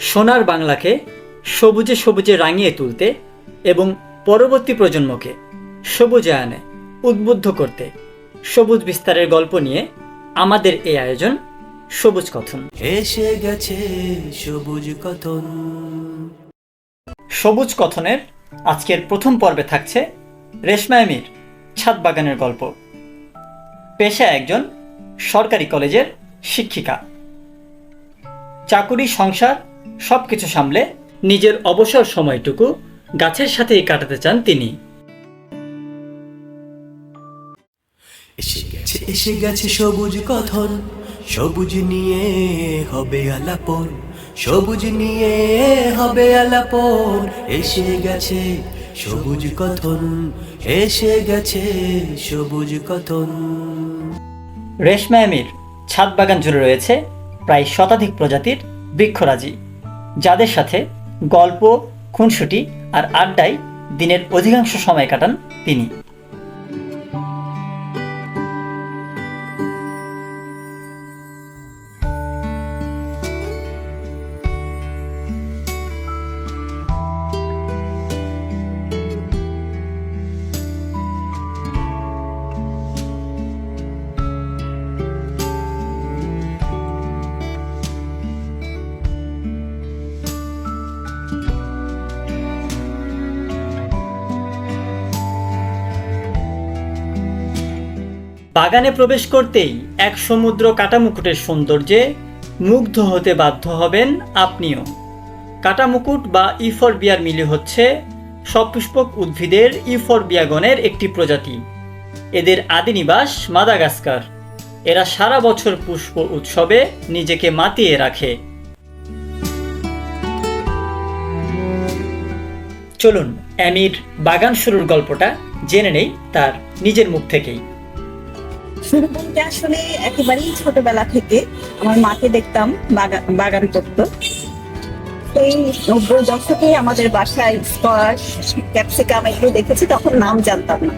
সোনার বাংলাকে সবুজে সবুজে রাঙিয়ে তুলতে এবং পরবর্তী প্রজন্মকে সবুজায়নে উদ্বুদ্ধ করতে সবুজ বিস্তারের গল্প নিয়ে আমাদের এই আয়োজন সবুজ কথন। এসে গেছে সবুজ কথন। সবুজ কথনের আজকের প্রথম পর্বে থাকছে রেশমা এমির ছাদ বাগানের গল্প। পেশা একজন সরকারি কলেজের শিক্ষিকা। চাকুরি সংসার সব কিছু সামলে নিজের অবসর সময়টুকু গাছের সাথেই কাটাতে চান তিনি। এসে গেছে এসে গেছে সবুজ কথন সবুজ নিয়ে হবে আলাপন সবুজ নিয়ে হবে আলাপন। এসে গেছে সবুজ কথন এসে গেছে সবুজ কথন। রেশমা ছাদ বাগান জুড়ে রয়েছে প্রায় শতাধিক প্রজাতির বৃক্ষরাজি। যাদের সাথে গল্প খুনসুটি আর আড্ডায় দিনের অধিকাংশ সময় কাটান তিনি। বাগানে প্রবেশ করতেই এক সমুদ্র কাটামুকুটের সৌন্দর্যে মুগ্ধ হতে বাধ্য হবেন আপনিও। কাটামুকুট বা ইফরবিয়ার মিলি হচ্ছে সপুষ্পক উদ্ভিদের ইফরবিয়াগণের একটি প্রজাতি। এদের আদি নিবাস মাদাগাস্কার। এরা সারা বছর পুষ্প উৎসবে নিজেকে মাতিয়ে রাখে। চলুন অ্যামির বাগান শুরুর গল্পটা জেনে নেই তার নিজের মুখ থেকেই। বলতে আসলে একেবারেই ছোটবেলা থেকে আমার মাকে দেখতাম বাগা- বাগান করতো। এই নব্বই দশকে আমাদের বাসায় স্কোয়াশ, ক্যাপসিকাম এগুলো দেখেছি, তখন নাম জানতাম না।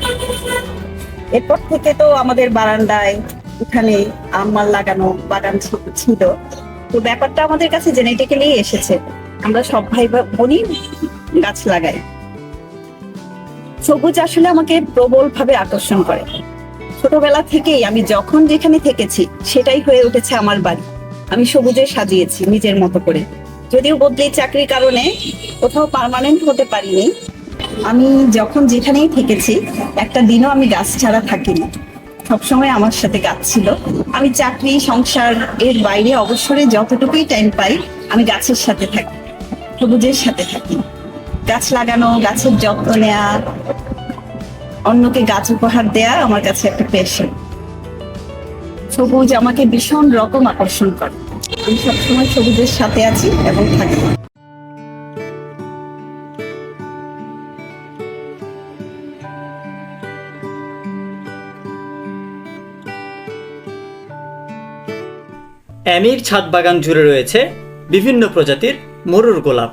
এরপর থেকে তো আমাদের বারান্দায় উঠানে আমার লাগানো বাগান ছিল। তো ব্যাপারটা আমাদের কাছে জেনেটিক্যালি এসেছে। আমরা সব ভাই বোনই গাছ লাগাই। সবুজ আসলে আমাকে প্রবল ভাবে আকর্ষণ করে। ছোটবেলা থেকেই আমি যখন যেখানে থেকেছি, সেটাই হয়ে উঠেছে আমার বাড়ি। আমি সবুজে সাজিয়েছি নিজের মতো করে। যদিও বদলি চাকরির কারণে কোথাও পার্মানেন্ট হতে পারিনি, আমি যখন যেখানেই থেকেছি, একটা দিনও আমি গাছ ছাড়া থাকিনি। সবসময় আমার সাথে গাছ ছিল। আমি চাকরি, সংসার, এর বাইরে অবসরে যতটুকুই টাইম পাই, আমি গাছের সাথে থাকি, সবুজের সাথে থাকি। গাছ লাগানো, গাছের যত্ন নেওয়া অন্যকে গাছ উপহার দেয়া আমার কাছে একটা পেশন সবুজ আমাকে ভীষণ রকম আকর্ষণ করে। আমি সবসময় সবুজের সাথে আছি এবং থাকি। অ্যামির ছাদ বাগান জুড়ে রয়েছে বিভিন্ন প্রজাতির মরুর গোলাপ,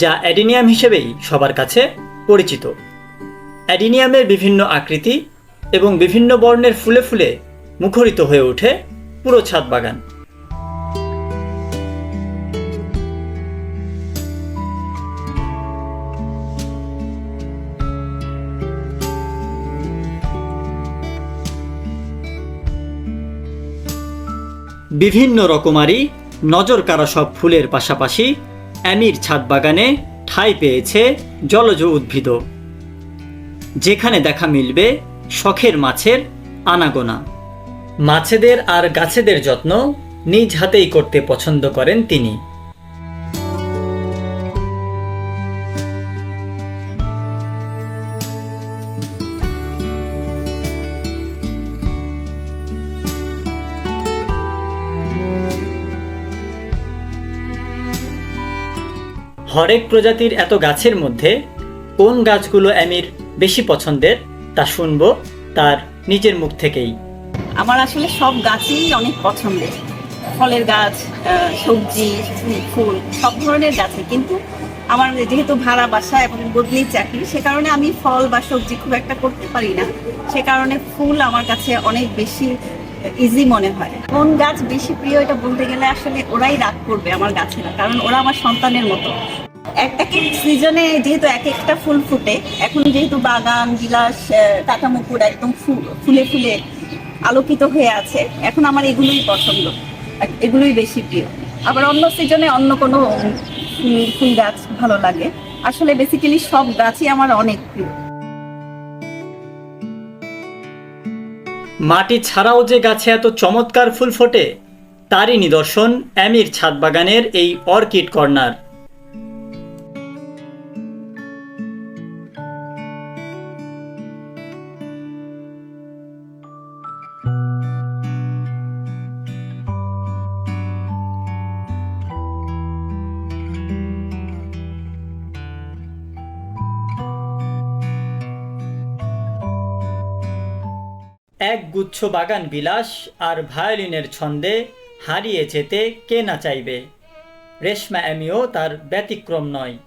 যা অ্যাডিনিয়াম হিসেবেই সবার কাছে পরিচিত। অ্যাডিনিয়ামের বিভিন্ন আকৃতি এবং বিভিন্ন বর্ণের ফুলে ফুলে মুখরিত হয়ে ওঠে পুরো ছাদ বাগান। বিভিন্ন রকমারি নজর কারা সব ফুলের পাশাপাশি অ্যামির ছাদ বাগানে ঠাঁই পেয়েছে জলজ উদ্ভিদ যেখানে দেখা মিলবে শখের মাছের আনাগোনা। মাছেদের আর গাছেদের যত্ন নিজ হাতেই করতে পছন্দ করেন তিনি। হরেক প্রজাতির এত গাছের মধ্যে কোন গাছগুলো অ্যামির বেশি পছন্দের, তা শুনব তার নিজের মুখ থেকেই। আমার আসলে সব গাছই অনেক পছন্দের। ফলের গাছ সবজি, ফুল, সব ধরনের গাছে কিন্তু আমার যেহেতু ভাড়া বাসা এবং বদলি চাকরি, সে কারণে আমি ফল বা সবজি খুব একটা করতে পারি না। সে কারণে ফুল আমার কাছে অনেক বেশি ইজি মনে হয়। কোন গাছ বেশি প্রিয় এটা বলতে গেলে আসলে ওরাই রাগ করবে আমার গাছেরা কারণ ওরা আমার সন্তানের মতো। এক সিজনে যেহেতু এক একটা ফুল ফুটে, এখন যেহেতু বাগান, বিলাস কাটামুকুর একদম ফু- ফুলে ফুলে আলোকিত হয়ে আছে, এখন আমার এগুলোই পছন্দ। এগুলোই বেশি প্রিয়। আবার অন্য সিজনে অন্য কোনো ফুল গাছ ভালো লাগে। আসলে বেসিক্যালি সব গাছই আমার অনেক প্রিয়। মাটি ছাড়াও যে গাছে এত চমৎকার ফুল ফোটে, তারই নিদর্শন অ্যামির ছাদ বাগানের এই অর্কিড কর্নার। এক গুচ্ছ বাগান বিলাস আর ভায়োলিনের ছন্দে হারিয়ে যেতে কে না চাইবে? রেশমা অ্যামিও তার ব্যতিক্রম নয়।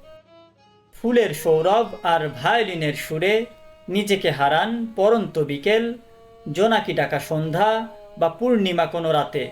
ফুলের সৌরভ আর ভায়োলিনের সুরে নিজেকে হারান পরন্ত বিকেল জোনাকি ডাকা সন্ধ্যা বা পূর্ণিমা কোনো রাতে।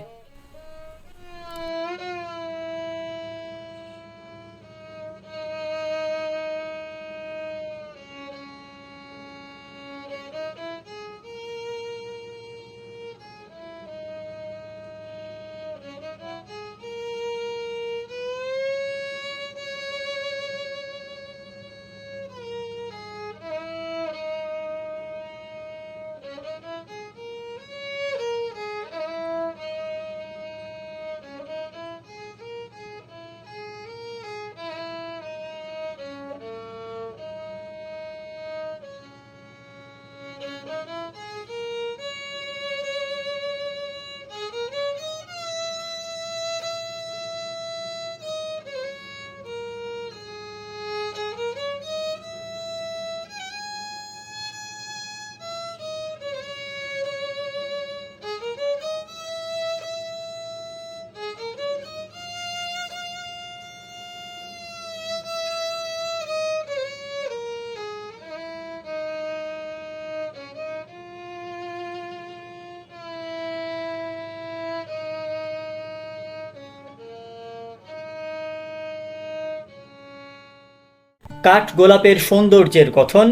কাঠ গোলাপের সৌন্দর্যের কথন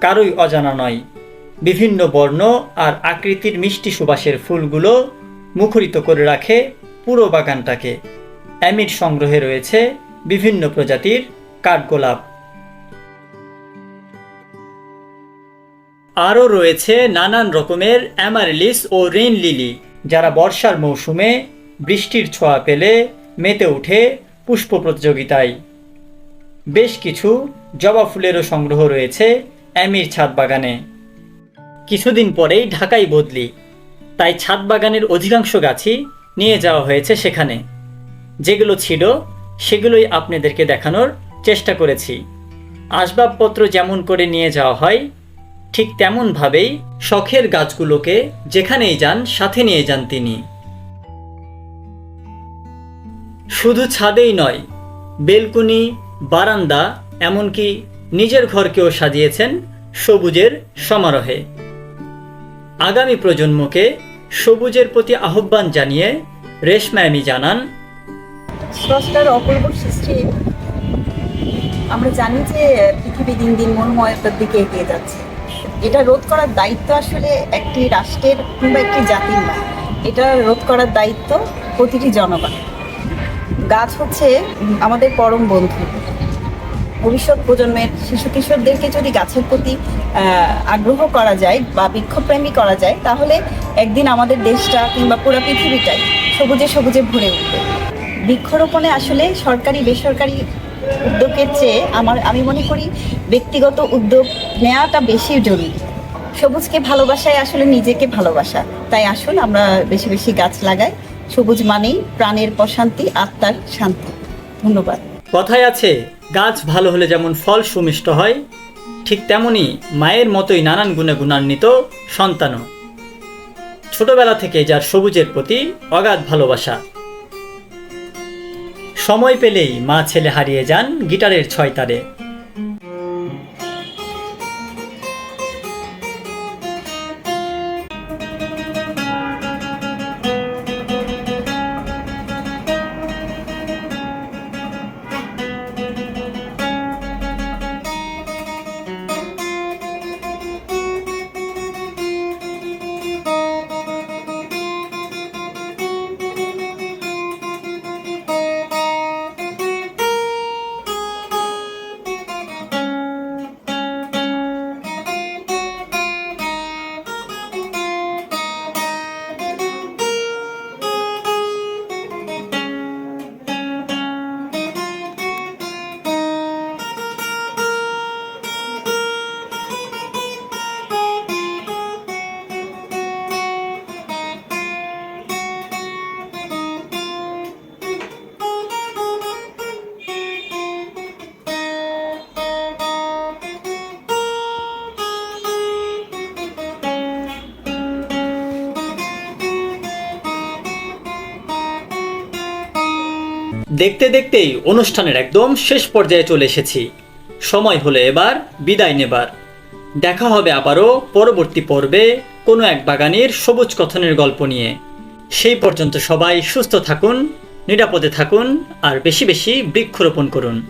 কারোই অজানা নয়। বিভিন্ন বর্ণ আর আকৃতির মিষ্টি সুবাসের ফুলগুলো মুখরিত করে রাখে পুরো বাগানটাকে। অ্যামির সংগ্রহে রয়েছে বিভিন্ন প্রজাতির কাঠগোলাপ আরও রয়েছে নানান রকমের অ্যামারিলিস ও রেইন লিলি, যারা বর্ষার মৌসুমে বৃষ্টির ছোঁয়া পেলে মেতে ওঠে পুষ্প প্রতিযোগিতায়। বেশ কিছু জবা ফুলেরও সংগ্রহ রয়েছে অ্যামির ছাদ বাগানে। কিছুদিন পরেই ঢাকাই বদলি। তাই ছাদ বাগানের অধিকাংশ গাছই নিয়ে যাওয়া হয়েছে সেখানে। যেগুলো ছিল, সেগুলোই আপনাদেরকে দেখানোর চেষ্টা করেছি। আসবাবপত্র যেমন করে নিয়ে যাওয়া হয়, ঠিক তেমনভাবেই শখের গাছগুলোকে যেখানেই যান, সাথে নিয়ে যান তিনি। শুধু ছাদেই নয়, বেলকুনি বারান্দা, এমনকি নিজের ঘরকেও সাজিয়েছেন সবুজের সমারোহে। আগামী প্রজন্মকে সবুজের প্রতি আহ্বান জানিয়ে রেশমায়ামি জানান, স্রষ্টার অপূর্ব সৃষ্টি। আমরা জানি যে পৃথিবী দিন দিন মনময়তার দিকে এগিয়ে যাচ্ছে। এটা রোধ করার দায়িত্ব আসলে একটি রাষ্ট্রের কিংবা একটি জাতির নয় এটা রোধ করার দায়িত্ব প্রতিটি জনগণ গাছ হচ্ছে আমাদের পরম বন্ধু। ভবিষ্যৎ প্রজন্মের শিশু কিশোরদেরকে যদি গাছের প্রতি আগ্রহ করা যায় বা বৃক্ষপ্রেমী করা যায়, তাহলে একদিন আমাদের দেশটা কিংবা পুরো পৃথিবীটাই সবুজে সবুজে ভরে উঠবে। বৃক্ষরোপণে আসলে সরকারি, বেসরকারি উদ্যোগের চেয়ে আমার, আমি মনে করি ব্যক্তিগত উদ্যোগ নেওয়াটা বেশি জরুরি। সবুজকে ভালোবাসায় আসলে নিজেকে ভালোবাসা। তাই আসুন আমরা বেশি বেশি গাছ লাগাই। সবুজ মানেই প্রাণের প্রশান্তি, আত্মার শান্তি। ধন্যবাদ। কথায় আছে, গাছ ভালো হলে যেমন ফল সুমিষ্ট হয়, ঠিক তেমনি মায়ের মতোই নানান গুণে গুণান্বিত সন্তানও। ছোটবেলা থেকে যার সবুজের প্রতি অগাধ ভালোবাসা। সময় পেলেই মা ছেলে হারিয়ে যান গিটারের ছয় তারে। দেখতে দেখতেই অনুষ্ঠানের একদম শেষ পর্যায়ে চলে এসেছি। সময় হলো এবার, বিদায় নেবার। দেখা হবে আবারও পরবর্তী পর্বে কোনো এক বাগানের সবুজ কথনের গল্প নিয়ে। সেই পর্যন্ত সবাই সুস্থ থাকুন, নিরাপদে থাকুন, আর বেশি বেশি বৃক্ষরোপণ করুন।